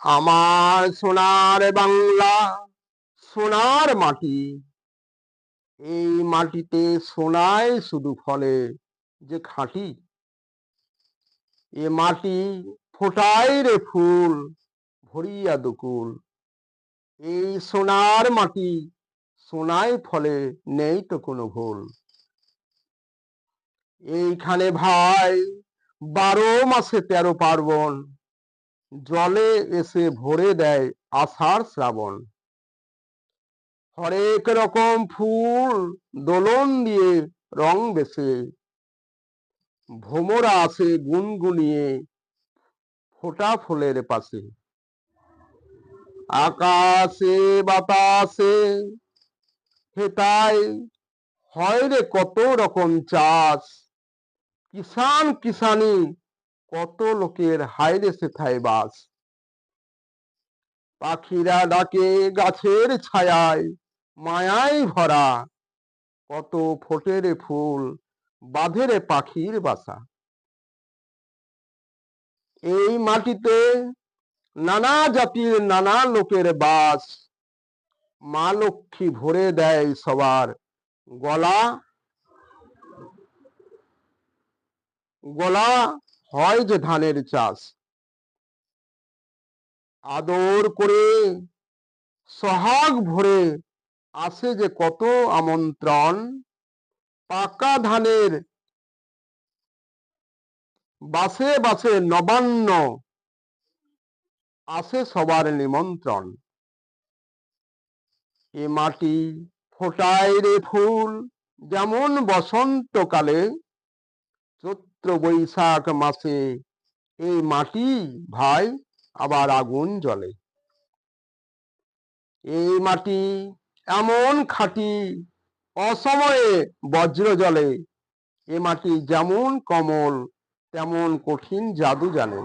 আমার সোনার বাংলা, সোনার মাটি। এই মাটিতে সোনায় শুধু ফলে যে খাঁটি। এ মাটি ফোটায় রে ফুল, ভরিয়া দুকুল। এই সোনার মাটি সোনায় ফলে নেই তো কোনো ভুল। এইখানে ভাই বারো মাসে তেরো পার্বণ, জলে এসে ভরে দেয় আষাঢ় শ্রাবণ। হরেক রকম ফুল দোলন দিয়ে রং বেসে ভোমরা আসে গুনগুনিয়ে ফোটা ফুলের পাশে। আকাশে বাতাসে হেতায়, হয় রে কত রকম চাষ কিষান কিষানি কত লোকের হায়রে সেথায় বাস। পাখিরা ডাকে গাছের ছায়ায়, মায়ায় ভরা, কত ফোটের ফুল বাঁধেরে পাখির বাসা। এই মাটিতে নানা জাতির নানা লোকের বাস। মা লক্ষ্মী ভরে দেয় সবার গলা গলা হয় যে ধানের চাষ। আদর করে সহাগ ভরে আসে যে কত আমন্ত্রণ, পাকা ধানের বাসে বাসে নবান্ন আসে সবার নিমন্ত্রণ। এ মাটি ফোটায় রে ফুল, যেমন বসন্তকালে চৈত্র বৈশাখ মাসে, এই মাটি ভাই আবার আগুন জ্বলে। এই মাটি এমন খাঁটি, অসময়ে বজ্র জলে এ মাটি যেমন কমল, তেমন কঠিন জাদু জানে।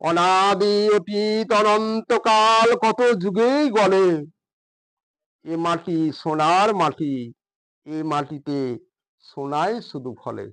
অনাদি অতীত অনন্তকাল কত যুগেই গলে। এ মাটি সোনার মাটি, এ মাটিতে সোনায় শুধু ফলে।